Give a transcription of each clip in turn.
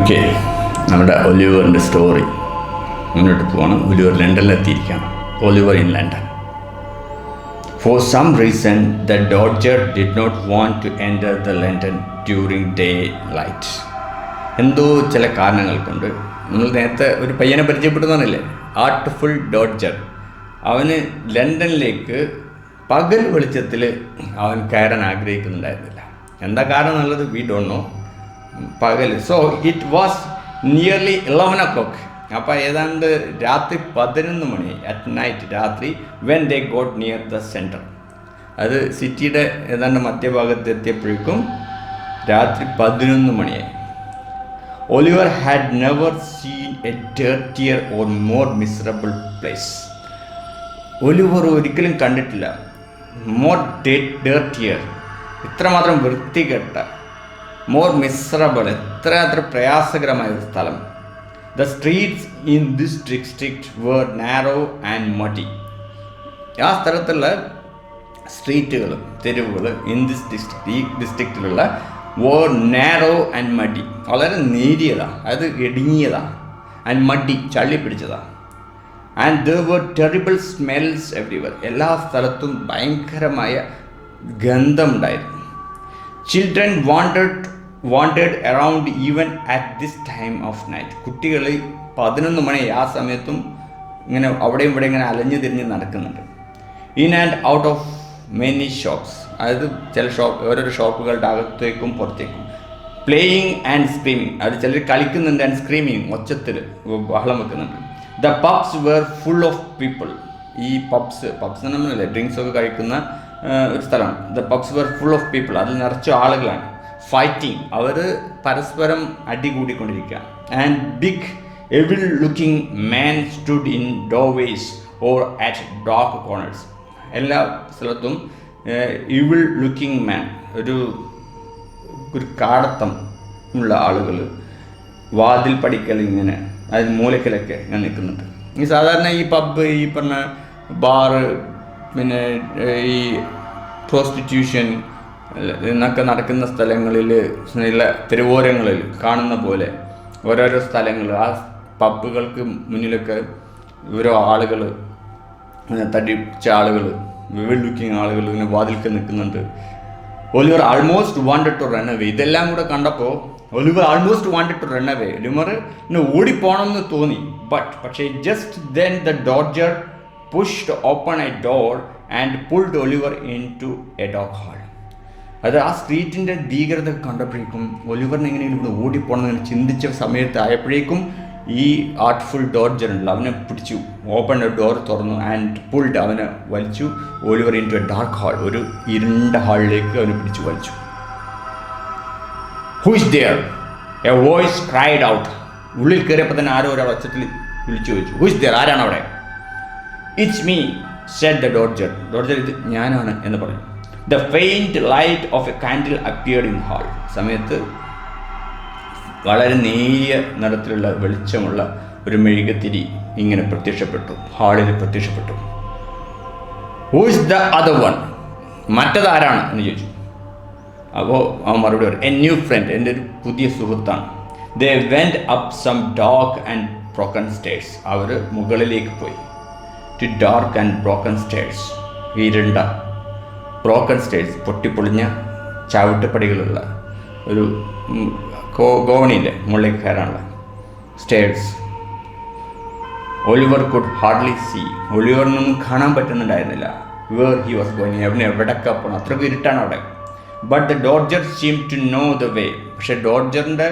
Okay നമ്മുടെ ഒലിവറിന്റെ story. മുന്നോട്ട് പോകണം. Oliver ലണ്ടനിലെത്തിയിരിക്കുകയാണ് Oliver in London. For some reason the Dodger did not want to enter the London during daylight എന്തോ ചില കാരണങ്ങൾ കൊണ്ട് നമ്മൾ നേരത്തെ ഒരു പയ്യനെ പരിചയപ്പെടുന്നതല്ലേ ആർട്ട്ഫുൾ ഡോഡ്ജർ അവന് ലണ്ടനിലേക്ക് പകൽ വെളിച്ചത്തിൽ അവൻ കയറാൻ ആഗ്രഹിക്കുന്നുണ്ടായിരുന്നില്ല. എന്താ കാരണം എന്നുള്ളത് വി ഡോണ്ട് നോ പകൽ so it was nearly eleven o'clock അപ്പോൾ ഏതാണ്ട് രാത്രി പതിനൊന്ന് മണി അറ്റ് നൈറ്റ് രാത്രി when they got near the centre അത് സിറ്റിയുടെ ഏതാണ്ട് മധ്യഭാഗത്ത് എത്തിയപ്പോഴേക്കും രാത്രി പതിനൊന്ന് മണിയായി. Oliver had never seen a dirtier or more miserable place Oliver ഒരിക്കലും കണ്ടിട്ടില്ല. മോർ ഡേർട്ടിയർ ഇത്രമാത്രം വൃത്തികെട്ട മോർ മിസറബിൾ എത്ര അത്ര പ്രയാസകരമായ ഒരു സ്ഥലം. The streets in this district were narrow and muddy ആ സ്ഥലത്തുള്ള സ്ട്രീറ്റുകൾ തെരുവുകൾ ഇൻ ദിസ് ഡിസ്ട്രിക്ട് ഈ ഡിസ്ട്രിക്റ്റിലുള്ള വേർ നാരോ ആൻഡ് മടി വളരെ നേരിയതാണ് അത് ഇടുങ്ങിയതാണ് ആൻഡ് മടി ചള്ളി പിടിച്ചതാണ് and there were terrible smells everywhere എല്ലാ സ്ഥലത്തും ഭയങ്കരമായ ഗന്ധമുണ്ടായിരുന്നു. Children wanted wanted around even at this time of night കുട്ടികൾ പതിനൊന്ന് മണി ആ സമയത്തും ഇങ്ങനെ അവിടെയും ഇവിടെ ഇങ്ങനെ അലഞ്ഞു തിരിഞ്ഞ് നടക്കുന്നുണ്ട്. In and out of many shops അതായത് ചില ഷോപ്പ് ഓരോരോ ഷോപ്പുകളുടെ അകത്തേക്കും പുറത്തേക്കും. പ്ലേയിങ് ആൻഡ് സ്ക്രീമിങ് അത് ചിലർ കളിക്കുന്നുണ്ട് ആൻഡ് സ്ക്രീമിങ് ഒച്ചത്തിൽ ബഹളം വെക്കുന്നുണ്ട്. The pubs were full of people ഈ പബ്സ് പബ്സ് നമ്മളല്ലേ ഡ്രിങ്ക്സ് ഒക്കെ കഴിക്കുന്ന ഒരു സ്ഥലമാണ്. The pubs were full of people അതിൽ നിറച്ച ആളുകളാണ്. ഫൈറ്റിംഗ് അവർ പരസ്പരം അടി കൂടിക്കൊണ്ടിരിക്കുക and big evil looking man stood in doorways or at dark corners എല്ലാ സ്ഥലത്തും ഇവിൾ ലുക്കിംഗ് മാൻ ഒരു ഒരു കാടത്തം ഉള്ള ആളുകൾ വാതിൽ പടിക്കൽ ഇങ്ങനെ അതായത് മൂലക്കലൊക്കെ ഇങ്ങനെ നിൽക്കുന്നുണ്ട്. ഈ സാധാരണ ഈ പബ് ഈ പറഞ്ഞ ബാറ് പിന്നെ ഈ പ്രോസ്റ്റിറ്റ്യൂഷൻ എന്നൊക്കെ നടക്കുന്ന സ്ഥലങ്ങളിൽ തെരുവോരങ്ങളിൽ കാണുന്ന പോലെ ഓരോരോ സ്ഥലങ്ങൾ ആ പബ്ബുകൾക്ക് മുന്നിലൊക്കെ ഓരോ ആളുകൾ തടിച്ച ആളുകൾ വിവിഡ് ലുക്കിങ് ആളുകൾ ഇങ്ങനെ വാതിൽക്ക് നിൽക്കുന്നുണ്ട്. Oliver almost wanted to run away ഇതെല്ലാം കൂടെ കണ്ടപ്പോൾ Oliver almost wanted to run away Oliver ഓടിപ്പോണമെന്ന് തോന്നി. ബട്ട് പക്ഷേ just then the Dodger pushed open a door and pulled Oliver into a dark hall അത് ആ സ്ട്രീറ്റിന്റെ ഭീകരത കണ്ടപ്പോഴേക്കും ഒലിവറിന് എങ്ങനെയും ഇവിടെ ഓടിപ്പോണം എന്ന് ചിന്തിച്ച സമയത്ത് ആയപ്പോഴേക്കും ഈ ആർട്ട്ഫുൾ ഡോർ ഉണ്ടല്ലോ അവനെ പിടിച്ചു. ഓപ്പൺ ഡോർ തുറന്നു ആൻഡ് പുൾഡ് അവനെ വലിച്ചു. Oliver into a dark hall ഒരു ഇരുണ്ട ഹാളിലേക്ക് അവനെ പിടിച്ചു വലിച്ചു. Who is there a voice cried out ഉള്ളിൽ കയറിയപ്പോൾ തന്നെ ആരോ ഒരാൾ ഒച്ചത്തിൽ വിളിച്ചു ചോദിച്ചു. ഹു ഇസ് ദിയർ ആരാണ് അവിടെ? It's me said the Dodger Dodger ഇത് ഞാനാണ് എന്ന് പറഞ്ഞു. The faint light of a candle appeared in hall സമയത്ത് വളരെ നേരിയ നിറത്തിലുള്ള വെളിച്ചമുള്ള ഒരു മെഴുകത്തിരി ഇങ്ങനെ പ്രത്യക്ഷപ്പെട്ടു. ഹാളിൽ പ്രത്യക്ഷപ്പെട്ടു. Who is the other one മറ്റതാരാണ് എന്ന് ചോദിച്ചു. അപ്പോൾ അവൻ മറുപടി പറയും എ ന്യൂ ഫ്രണ്ട് എന്റെ ഒരു പുതിയ സുഹൃത്താണ്. They went up some dark and broken stairs അവർ മുകളിലേക്ക് പോയി. To dark and broken stairs ഇരുണ്ട ബ്രോക്കൺ സ്റ്റേഴ്സ് പൊട്ടിപ്പൊളിഞ്ഞ ചവിട്ടുപടികളുള്ള ഒരു കോ ഗോവണിയില്ലേ മുകളിലേക്ക് കയറാനുള്ള stairs. Oliver could hardly see ഒലിവറിനൊന്നും കാണാൻ പറ്റുന്നുണ്ടായിരുന്നില്ല. വേർ ഹി വാസ് ഗോയിങ് എവിടെ എവിടെയൊക്കെ പോകണം അത്രയ്ക്ക് ഇരുട്ടാണ് അവിടെ. But the Dodger seem to know the way പക്ഷേ ഡോഡ്ജറിന്റെ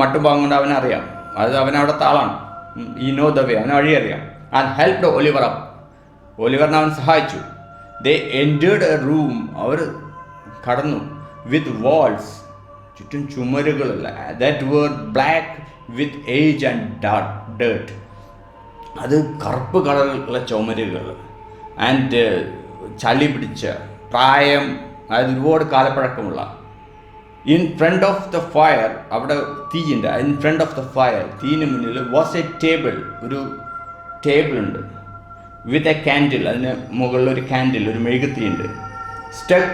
മട്ടും ഭാഗം കൊണ്ട് അവനറിയാം അത് അവനവിടെ താളാണ് ഈ നോ ദ വേ അവന് വഴി അറിയാം ആൻഡ് ഹെൽപ്ഡ് ഒലിവർ അപ്പ് ഒലിവറിനെ അവൻ സഹായിച്ചു. ദേ എന്റേഡ് എ റൂം അവർ കടന്നു. വിത്ത് വാൾസ് ചുറ്റും ചുമരുകളുള്ള that were black with age and dirt അത് കറുപ്പ് കളറുള്ള ചുമരുകൾ. ആൻഡ് ചളി പിടിച്ച പ്രായം അതായത് ഒരുപാട് കാലപ്പഴക്കമുള്ള. In front of the fire അവിടെ തീയുണ്ട്. In front of the fire three മുന്നിൽ വാസ് എ ടേബിൾ ഒരു ടേബിൾ ഉണ്ട്. വിത്ത് എ ക്യാൻഡിൽ അതിന് മുകളിൽ ഒരു ക്യാൻഡിൽ ഒരു മെഴുകുത്തിയുണ്ട് stuck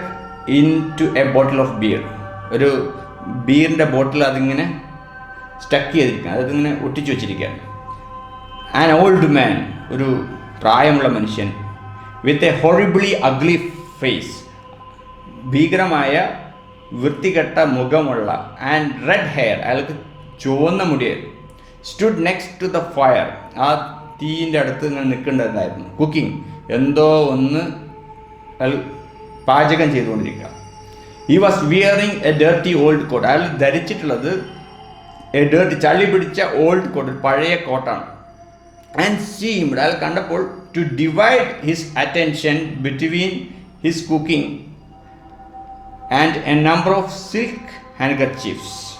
into a bottle of beer ഒരു ബിയറിന്റെ ബോട്ടിൽ അതിങ്ങനെ സ്റ്റക്ക് ചെയ്തിരിക്കുകയാണ് അതായത് ഇങ്ങനെ ഒട്ടിച്ചു വെച്ചിരിക്കുകയാണ് ആൻ ഓൾഡ് മാൻ ഒരു പ്രായമുള്ള മനുഷ്യൻ with a horribly ugly face ഭീകരമായ വൃത്തികെട്ട മുഖമുള്ള ആൻഡ് റെഡ് ഹെയർ അയാൾക്ക് ചുവന്ന മുടിയായിരുന്നു. Stood next to the fire ആ തീയിന്റെ അടുത്ത് ഇങ്ങനെ നിൽക്കേണ്ടതായിരുന്നു കുക്കിംഗ് എന്തോ ഒന്ന് പാചകം ചെയ്തുകൊണ്ടിരിക്കുക. He was wearing a dirty old coat അയാൾ ധരിച്ചിട്ടുള്ളത് എ ഡേർട്ടി ചളി പിടിച്ച ഓൾഡ് കോട്ട് പഴയ കോട്ടാണ് ആൻഡ് സീംഡ് അയാൾ കണ്ടപ്പോൾ to divide his attention between his cooking and a number of silk handkerchiefs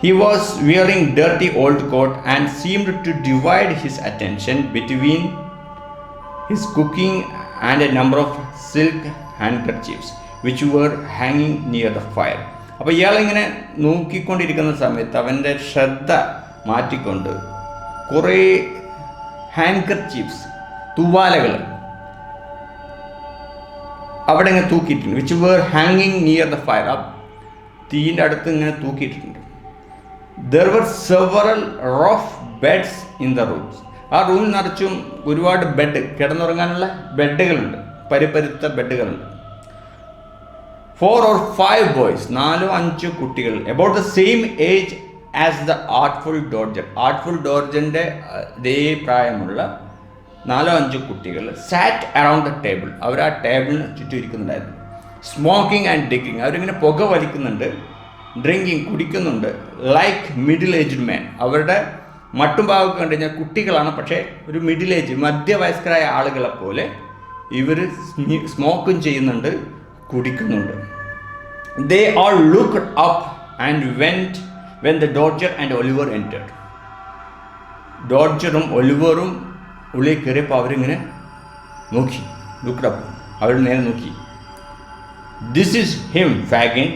He was wearing dirty old coat and seemed to divide his attention between his cooking and a number of silk handkerchiefs which were hanging near the fire. അപ്പോൾ ഇയാളിങ്ങനെ നോക്കിക്കൊണ്ടിരിക്കുന്ന സമയത്ത് അവന്റെ ശ്രദ്ധ മാറ്റിക്കൊണ്ട് കുറേ ഹാൻകർച്ചീഫ്സ് തൂവാലകൾ അവിടെ ഇങ്ങനെ തൂക്കിയിട്ടുണ്ട് വിച്ച് വേർ ഹാങ്ങിങ് നിയർ ദ ഫയർ ആ തീന്റെ അടുത്ത് ഇങ്ങനെ തൂക്കിയിട്ടുണ്ട് there were several rough beds in the rooms ആ റൂം നിറച്ചും ഒരുപാട് ബെഡ് കിടന്നുറങ്ങാനുള്ള ബെഡുകളുണ്ട്. പരിപരുത്ത ബെഡുകളുണ്ട്. ഫോർ ഓർ ഫൈവ് ബോയ്സ് നാലോ അഞ്ചോ കുട്ടികൾ. About the same age as the Artful Dodger Artful ഡോർജന്റെ ഇതേ പ്രായമുള്ള നാലോ അഞ്ചോ കുട്ടികൾ സാറ്റ് അറൗണ്ട് ദ ടേബിൾ അവർ ആ ടേബിളിന് ചുറ്റും ഇരിക്കുന്നുണ്ടായിരുന്നു. സ്മോക്കിംഗ് ആൻഡ് ഡിക്കിങ് അവരിങ്ങനെ പുക വലിക്കുന്നുണ്ട്. ഡ്രിങ്കിങ് കുടിക്കുന്നുണ്ട്. ലൈക്ക് മിഡിൽ ഏജ്ഡ് മാൻ അവരുടെ മട്ടും ഭാഗമൊക്കെ കണ്ടു കഴിഞ്ഞാൽ കുട്ടികളാണ്. പക്ഷേ ഒരു മിഡിൽ ഏജ് മധ്യവയസ്കരായ ആളുകളെ പോലെ ഇവർ സ്മോക്കും ചെയ്യുന്നുണ്ട് കുടിക്കുന്നുണ്ട്. They all look up and went when the Dodger and Oliver entered ഡോഡ്ജറും ഒലിവറും ഉള്ളിൽ കയറിയപ്പോൾ അവരിങ്ങനെ നോക്കി. ലുക്ക് അപ്പ് അവർ നേരെ നോക്കി. This is him Fagin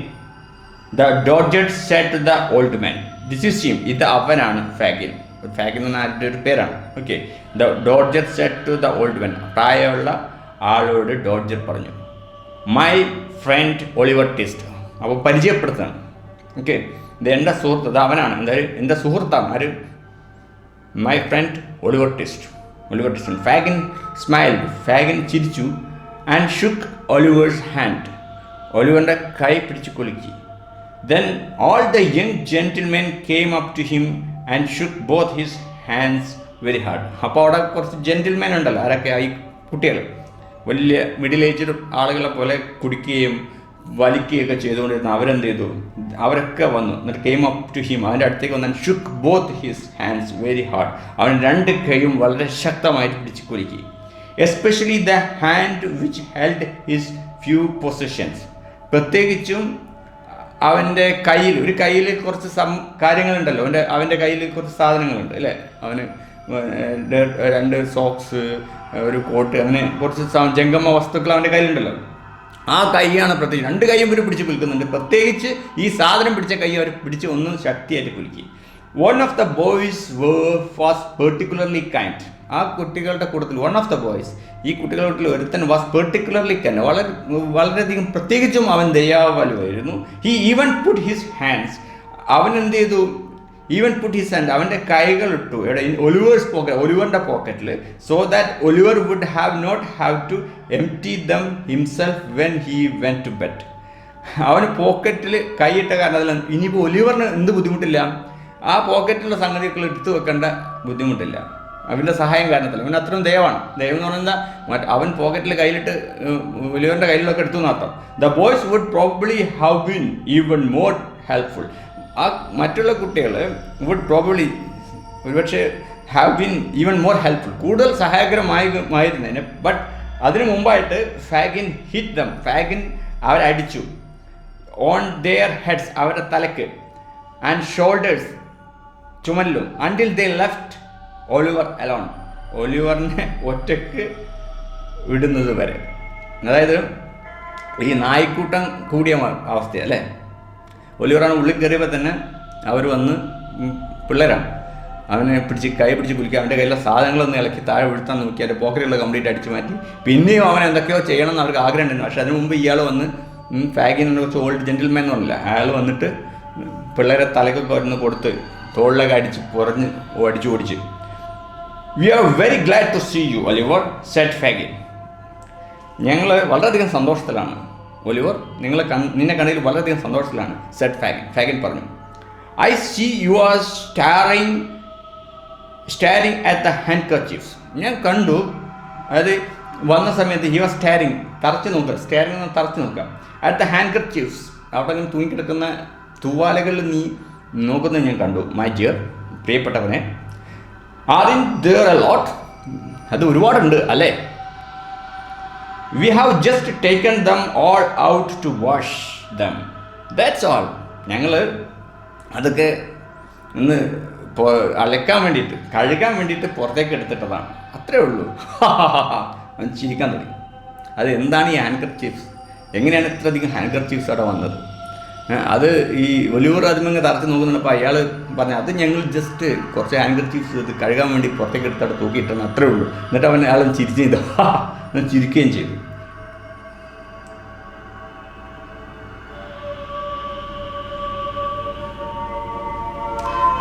the Dodger said the old man this is him ഇത് അവനാണ് ഫാഗിൻ. ഫാഗിൻ എന്ന ആരുടെ ഒരു പേരാണ്? Okay the Dodger said to the old man പ്രായമുള്ള ആളോട് ഡോഡ്ജർ പറഞ്ഞു. മൈ ഫ്രണ്ട് ഒളിവർ ടെസ്റ്റ് അപ്പോൾ പരിചയപ്പെടുത്തണം. ഓക്കെ ഇത് എന്റെ സുഹൃത്ത് അത് അവനാണ്. എന്തായാലും എന്റെ സുഹൃത്താണ്. ആര്? My friend Oliver Twist Oliver Twist Fagin smile Fagin ചിരിച്ചു ആൻഡ് ഷുക്ക് ഒലിവേഴ്സ് ഹാൻഡ് ഒലിവറിന്റെ കൈ പിടിച്ച് കുലുക്കി. Then all the young gentlemen came up to him and shook both his hands very hard അപ്പോൾ അവിടെ കുറച്ച് ജെന്റിൽമെൻ ഉണ്ടല്ലോ ആരൊക്കെ? ഈ കുട്ടികൾ. വലിയ മിഡിൽ ഏജ്ഡ് ആളുകളെ പോലെ കുടിക്കുകയും വലിക്കുകയൊക്കെ ചെയ്തുകൊണ്ടിരുന്ന അവരെന്ത് ചെയ്തു? അവരൊക്കെ വന്നു. എന്നിട്ട് കെയിം അപ്പ് ടു ഹിം അവന്റെ അടുത്തേക്ക് വന്നാൽ shook both his hands very hard അവൻ രണ്ട് കൈയും വളരെ ശക്തമായിട്ട് പിടിച്ച് കുലുക്കി. Especially the hand which held his few possessions പ്രത്യേകിച്ചും അവന്റെ കയ്യിൽ ഒരു കയ്യിൽ കുറച്ച് സം കാര്യങ്ങളുണ്ടല്ലോ. അവന്റെ അവന്റെ കയ്യിൽ കുറച്ച് സാധനങ്ങളുണ്ട് അല്ലേ? അവന് രണ്ട് സോക്സ് ഒരു കോട്ട് അങ്ങനെ കുറച്ച് ജംഗമ വസ്തുക്കൾ അവന്റെ കയ്യിലുണ്ടല്ലോ. ആ കൈയാണ് പ്രത്യേകിച്ച് രണ്ട് കൈയും ഇവർ പിടിച്ച് കുലുക്കുന്നുണ്ട് പ്രത്യേകിച്ച് ഈ സാധനം പിടിച്ച കൈ അവർ പിടിച്ച് ഒന്ന് ശക്തിയായിട്ട് കുലുക്കി one of the boys was particularly kind ആ കുട്ടികളുടെ കൂട്ടത്തിൽ വൺ ഓഫ് ദ ബോയ്സ് ഈ കുട്ടികളുടെ കൂട്ടത്തിൽ ഒരുത്തൻ വാസ് പെർട്ടിക്കുലർലി കൈൻഡ് വളരെ വളരെയധികം പ്രത്യേകിച്ചും അവൻ ദയാവലുമായിരുന്നു he even put his hands അവൻ എന്ത് ചെയ്തു? ഈവൻ പുട്ട് ഹിസ് ഹാൻഡ് അവന്റെ കൈകൾ ഇട്ടു. എവിടെ ഒലിവേഴ്സ് പോക്കറ്റ് ഒലിവറിന്റെ പോക്കറ്റിൽ so that Oliver would have not have to empty them himself when he went to bed അവന് പോക്കറ്റിൽ കൈയിട്ട കാരണം അതിൽ ഇനിയിപ്പോൾ ഒലിവറിന് എന്ത് ബുദ്ധിമുട്ടില്ല? ആ പോക്കറ്റിലുള്ള സംഗതികൾ എടുത്തു വെക്കേണ്ട ബുദ്ധിമുട്ടില്ല. അവന്റെ സഹായം കാരണത്തിൽ അവൻ അത്രയും ദയവാണ് ദൈവം എന്ന് മറ്റ് അവൻ പോക്കറ്റിൽ കയ്യിലിട്ട് വലിയവന്റെ കയ്യിലൊക്കെ എടുത്തു നടത്താം the boys would probably have been even more helpful ആ മറ്റുള്ള കുട്ടികൾ വുഡ് പ്രോബ്ലി ഒരുപക്ഷെ have been even more helpful കൂടുതൽ സഹായകരമായി ആയിരുന്നതിന് ബട്ട് അതിനു മുമ്പായിട്ട് ഫാഗിൻ ഹിറ്റ് ദം ഫാഗിൻ അവരടിച്ചു. ഓൺ ദെയർ ഹെഡ്സ് അവരുടെ തലക്ക് and shoulders ചുമലിലും. Until they left Oliver alone ഒലിവറിനെ ഒറ്റയ്ക്ക് വിടുന്നത് വരെ. അതായത് ഈ നായ്ക്കൂട്ടം കൂടിയ അവസ്ഥ അല്ലേ? ഒലിവറാണ് ഉള്ളിൽ കയറിയപ്പോൾ തന്നെ അവർ വന്ന് പിള്ളേരാണ്. അവനെ പിടിച്ച് കൈ പിടിച്ച് കുലിക്കുക അവന്റെ കയ്യിലെ സാധനങ്ങളൊന്നും ഇളക്കി താഴെ വീഴ്ത്താൻ നോക്കി അതിന്റെ കംപ്ലീറ്റ് അടിച്ചു മാറ്റി. പിന്നെയും അവൻ എന്തൊക്കെയോ ചെയ്യണം എന്ന് അവർക്ക് ആഗ്രഹം ഉണ്ടായിരുന്നു. പക്ഷെ അതിന് മുമ്പ് ഇയാൾ വന്ന് ഫാഗിനെ കുറച്ച് ഓൾഡ് ജെന്റിൽമാൻ എന്ന് പറഞ്ഞില്ല അയാൾ വന്നിട്ട് പിള്ളേരെ തലക്കൊക്കെ ഒന്ന് കൊടുത്ത് തോളിലൊക്കെ അടിച്ച് പുറഞ്ഞ് അടിച്ചു ഓടിച്ച്. We are very glad to see you Oliver said Fagin ഞങ്ങൾ വളരെയധികം സന്തോഷത്തിലാണ് ഒലിവർ നിങ്ങളെ കൺ നിന്നെ കണ്ടതിൽ വളരെയധികം സന്തോഷത്തിലാണ് സെറ്റ് ഫാഗിൻ ഫാഗിൻ പറഞ്ഞു I see you are staring staring at the handkerchiefs ഞാൻ കണ്ടു അതായത് വന്ന സമയത്ത് ഹി വാസ് സ്റ്റാരിങ് തറച്ച് നോക്കുക സ്റ്റാരിങ് തറച്ച് നോക്കുക. അറ്റ് ദ ഹാൻഡ് കർച്ചീഫ്സ് അവിടെ നിന്ന് തൂങ്ങിക്കിടക്കുന്ന തൂവാലകളിൽ നീ നോക്കുന്നത് ഞാൻ കണ്ടു. മൈ ജിയർ പ്രിയപ്പെട്ടവനെ ആദ്യം ദർ എ ലോട്ട് അത് ഒരുപാടുണ്ട് അല്ലേ? We have just taken them all out to wash them that's all ഞങ്ങൾ അതൊക്കെ ഇപ്പോൾ അലക്കാൻ വേണ്ടിയിട്ട് കഴുകാൻ വേണ്ടിയിട്ട് പുറത്തേക്ക് എടുത്തിട്ടതാണ്. അത്രേ ഉള്ളൂ. അവൻ ചിരിക്കാൻ തുടങ്ങി. അത് എന്താണ് ഈ ഹാൻഡ് കർച്ചീഫ്സ് എങ്ങനെയാണ് ഇത്രയധികം ഹാൻഡ് കർച്ചീഫ്സ് അവിടെ വന്നത്? അത് ഈ ഒലിവർ അതിമങ്ങ് തറച്ച് നോക്കുന്നുണ്ടപ്പോൾ അയാൾ പറഞ്ഞു അത് ഞങ്ങൾ ജസ്റ്റ് കുറച്ച് ആങ്കർ ചീഫ്സ് ഇത് കഴുകാൻ വേണ്ടി പുറത്തേക്ക് എടുത്തവിടെ തൂക്കിയിട്ടാണ് അത്രേ ഉള്ളൂ. എന്നിട്ട് അവൻ അയാൾ ചിരിച്ചു ചെയ്തു. ചിരിക്കുകയും ചെയ്തു.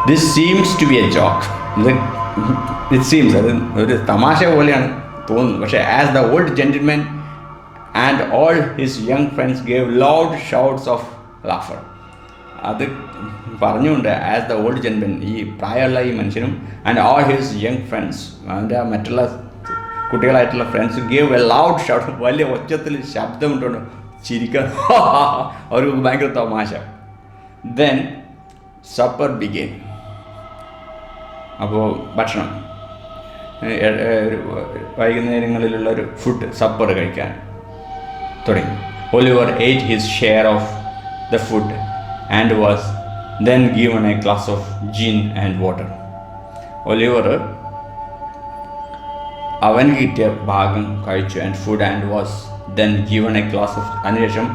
This seems to be a joke it seems അത് ഒരു തമാശ പോലെയാണ് തോന്നുന്നത്. പക്ഷേ as the old gentlemen and all his young friends gave loud shouts of laughter. അത് പറഞ്ഞുകൊണ്ട് ആസ് ദ ഓൾഡ് ജെൻപൻ ഈ പ്രായമുള്ള ഈ മനുഷ്യനും and all his young friends അവന്റെ മറ്റുള്ള കുട്ടികളായിട്ടുള്ള friends gave a loud shout വലിയ ഒച്ചത്തിൽ ശബ്ദം ഇട്ടുകൊണ്ട് ചിരിക്കാൻ. അവർക്ക് ഭയങ്കര തമാശ. ദെൻ സപ്പർ ബിഗെയിൻ അപ്പോൾ ഭക്ഷണം. ഒരു വൈകുന്നേരങ്ങളിലുള്ള ഒരു ഫുഡ് സപ്പർ കഴിക്കാൻ തുടങ്ങി. Oliver ate his share of the food and was then given a glass of gin and water Oliver അവൻ കിട്ടിയ ഭാഗം കഴിച്ചു and food and was then given a glass of അതിനുശേഷം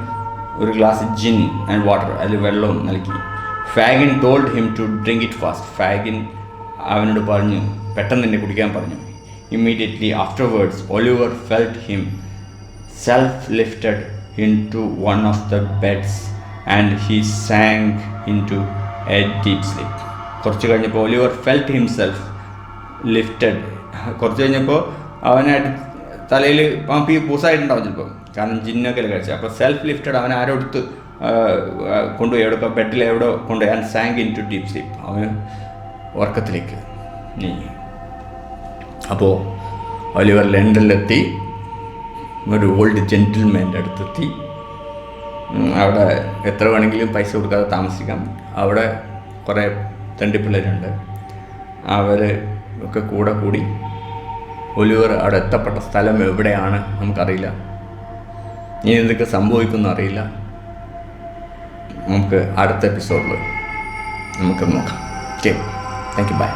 ഒരു ഗ്ലാസ് ജിൻ ആൻഡ് വാട്ടർ അതിൽ വെള്ളവും നൽകി. Fagin told him to drink it fast Fagin അവനോട് പറഞ്ഞു പെട്ടെന്ന് തന്നെ കുടിക്കാൻ പറഞ്ഞു. Immediately afterwards Oliver felt himself lifted into one of the beds and he sank into a deep sleep കുറച്ച് കഴിഞ്ഞപ്പോൾ ഒലിവർ ഫെൽറ്റ് ഹിംസെൽഫ് ലിഫ്റ്റഡ് കുറച്ച് കഴിഞ്ഞപ്പോൾ അവനെ തലയിൽ പമ്പി പൂസായിട്ടുണ്ടാവും ചിലപ്പോൾ കാരണം ജിന്നൊക്കെ കഴിച്ചത്. അപ്പോൾ സെൽഫ് ലിഫ്റ്റഡ് അവൻ ആരോ എടുത്ത് കൊണ്ടുപോയി. എവിടെ ബെഡിൽ എവിടെ കൊണ്ടുപോയി and sank into deep sleep അവന് ഉറക്കത്തിലേക്ക് നീങ്ങി. അപ്പോൾ ഒലിവർ ലണ്ടനിലെത്തി ഒരു ഓൾഡ് ജെന്റിൽമാന്റെ അടുത്തെത്തി. അവിടെ എത്ര വേണമെങ്കിലും പൈസ കൊടുക്കാതെ താമസിക്കാം. അവിടെ കുറേ തണ്ടി പിള്ളേരുണ്ട് അവർ ഒക്കെ കൂടെ കൂടി ഒലിവർ അവിടെ എത്തപ്പെട്ട സ്ഥലം എവിടെയാണ് നമുക്കറിയില്ല. ഇനി എന്തൊക്കെ സംഭവിക്കുമെന്ന് അറിയില്ല. നമുക്ക് അടുത്ത എപ്പിസോഡിൽ നമുക്ക് നോക്കാം. Okay thank you by